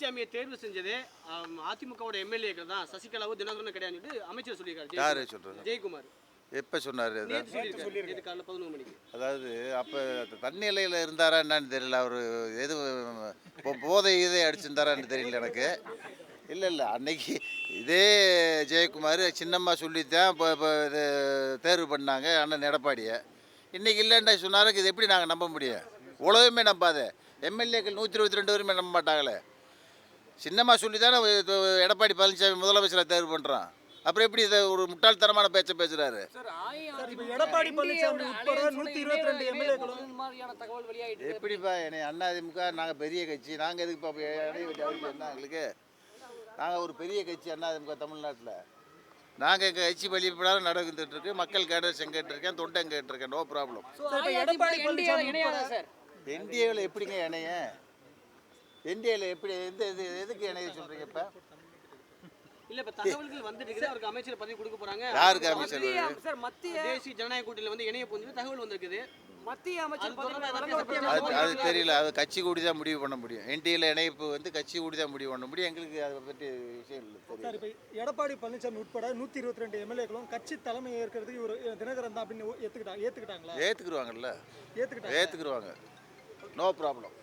பழனிசாமியை தேர்வு செஞ்சது அதிமுகவோட எம்எல்ஏக்கள் தான். சசிகலாவும் தினகரனும் கிடையாதுன்னு அமைச்சர் சொல்லியிருக்காரு யார். சொல்கிறது ஜெயக்குமார். எப்போ சொன்னார் அதாவது அப்போ தண்ணி நிலையில் இருந்தாரா என்னன்னு தெரியல. அவர் எது இப்போ போதை இதை அடிச்சிருந்தாரான்னு தெரியல எனக்கு. இல்லை இல்லை அன்னைக்கு இதே ஜெயக்குமார் சின்னம்மா சொல்லித்தான் இப்போ இப்போ இது தேர்வு பண்ணாங்க அண்ணன் எடப்பாடியை. இன்றைக்கி இல்லைன்னு சொன்னாருக்கு இது எப்படி நாங்கள் நம்ப முடியும்? உலகமே நம்பாத. எம்எல்ஏக்கள் நூற்றி இருபத்தி ரெண்டு பேருமே நம்ப மாட்டாங்களே. சின்னம்மா சொல்லி தானே எடப்பாடி பழனிசாமி முதலமைச்சரை தேர்வு பண்ணுறான் அப்புறம் எப்படி இதை ஒரு முட்டாள்தனமான பேச்சை இப்போ எடப்பாடி பழனிசாமி. எப்படிப்பா என்னை அண்ணாதிமுக நாங்கள் பெரிய கட்சி நாங்கள் எதுக்கு இப்போ இடைய வச்சு அவருக்கு என்ன எங்களுக்கு? நாங்கள் ஒரு பெரிய கட்சி அண்ணாதிமுக தமிழ்நாட்டில். நாங்கள் எங்கள் கட்சி வழிபடாத நடந்துட்டு இருக்கு மக்கள் கேட்ட செங்கேட்டிருக்கேன் தொண்டை கேட்டிருக்கேன் நோ ப்ராப்ளம் என்டிஏவில் எப்படிங்க இணைய? என்டிஏவில் எப்படி எந்த இது எதுக்கு இணைய சொல்கிறீங்க இப்போ? இல்ல இப்ப தகவல்கள் வந்துட்டு இருக்குது அவருக்கு அமைச்சர் பதவி கொடுக்க போறாங்க. யாருக்கு அமைச்சர் சார் மத்திய தேசிய ஜனநாயக கூட்டணியில வந்து இணைய போகுது தகவல் வந்திருக்குது. மத்திய அமைச்சர் அது தெரியல. அது கட்சி கூடி தான் முடிவு பண்ண முடியும். என்டிஏல இணைப்பு வந்து கட்சி கூடி தான் முடிவு பண்ண முடியும். எங்களுக்கு அதை பற்றி விஷயம் இல்லை சார் தெரியும் இப்போ எடப்பாடி பழனிசாமி உட்பட நூத்தி இருபத்தி ரெண்டு எம்எல்ஏக்களும் கட்சி தலைமை ஏற்கிறதுக்கு இவர் தினகரன் தான் அப்படின்னு ஏத்துக்கிட்டாங்க ஏத்துக்கிட்டாங்களா? ஏற்றுக்குருவாங்கல்ல ஏத்துக்கிட்டாங்க ஏற்றுக்குருவாங்க நோ ப்ராப்ளம்